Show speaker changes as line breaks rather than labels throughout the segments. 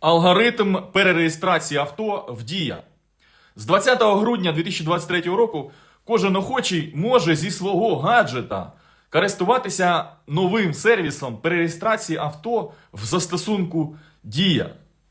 Алгоритм перереєстрації авто в Дія. З 20 грудня 2023 року кожен охочий може зі свого гаджета користуватися новим сервісом перереєстрації авто в застосунку Дія.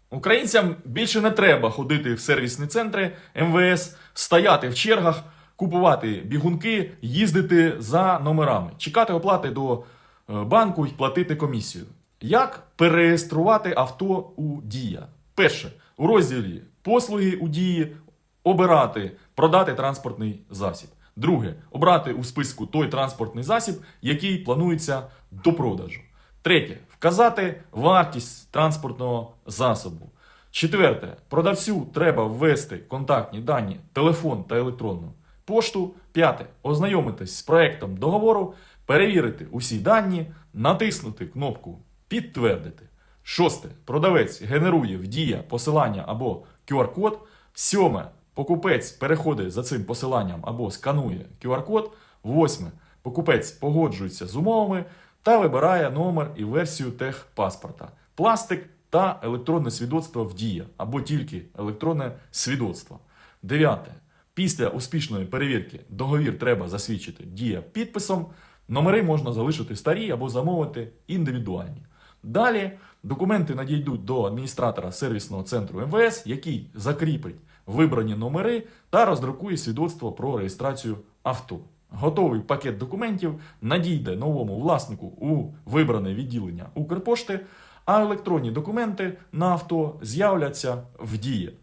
Українцям більше не треба ходити в сервісні центри МВС, стояти в чергах, купувати бігунки, їздити за номерами, чекати оплати до е, банку і платити комісію. Як перереєструвати авто у Дія? Перше, у розділі Послуги у Дії обирати продати транспортний засіб. Друге, обрати у списку той транспортний засіб, який планується до продажу. Третє, вказати вартість транспортного засобу. Четверте, продавцю треба ввести контактні дані, телефон та електронну пошту. П'яте, ознайомитись з проектом договору, перевірити усі дані, натиснути кнопку Підтвердити. Шосте. Продавець генерує в дія посилання або QR-код. Сьоме. Покупець переходить за цим посиланням або сканує QR-код. Восьме. Покупець погоджується з умовами та вибирає номер і версію техпаспорта, пластик та електронне свідоцтво в дія або тільки електронне свідоцтво. Дев'яте. Після успішної перевірки договір треба засвідчити дія підписом. Номери можна залишити старі або замовити індивідуальні. Далі документи надійдуть до адміністратора сервісного центру МВС, який закріпить вибрані номери та роздрукує свідоцтво про реєстрацію авто. Готовий пакет документів надійде новому власнику у вибране відділення Укрпошти, а електронні документи на авто з'являться в дії.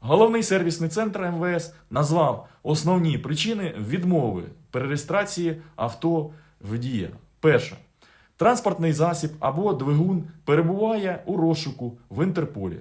Головний сервісний центр МВС назвав основні причини відмови перереєстрації авто в дія. Перше. Транспортний засіб або двигун перебуває у розшуку в Інтерполі.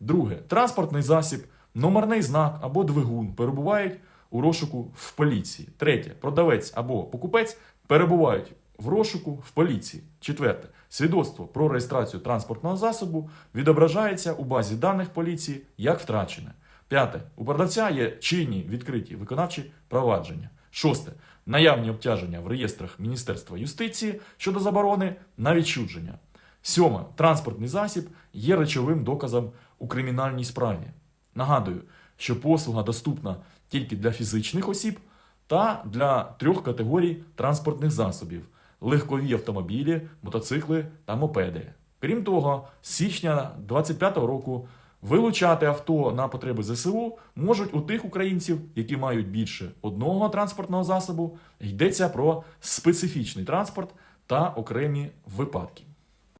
Друге. Транспортний засіб, номерний знак або двигун перебувають у розшуку в поліції. Третє. Продавець або покупець перебувають в розшуку в поліції. Четверте. Свідоцтво про реєстрацію транспортного засобу відображається у базі даних поліції як втрачене. П'яте. У продавця є чинні відкриті виконавчі провадження. Шосте. Наявні обтяження в реєстрах Міністерства юстиції щодо заборони на відчудження. Сьоме. Транспортний засіб є речовим доказом у кримінальній справі. Нагадую, що послуга доступна тільки для фізичних осіб та для трьох категорій транспортних засобів: легкові автомобілі, мотоцикли та мопеди. Крім того, з січня 2025 року вилучати авто на потреби ЗСУ можуть у тих українців, які мають більше одного транспортного засобу. Йдеться про специфічний транспорт та окремі випадки.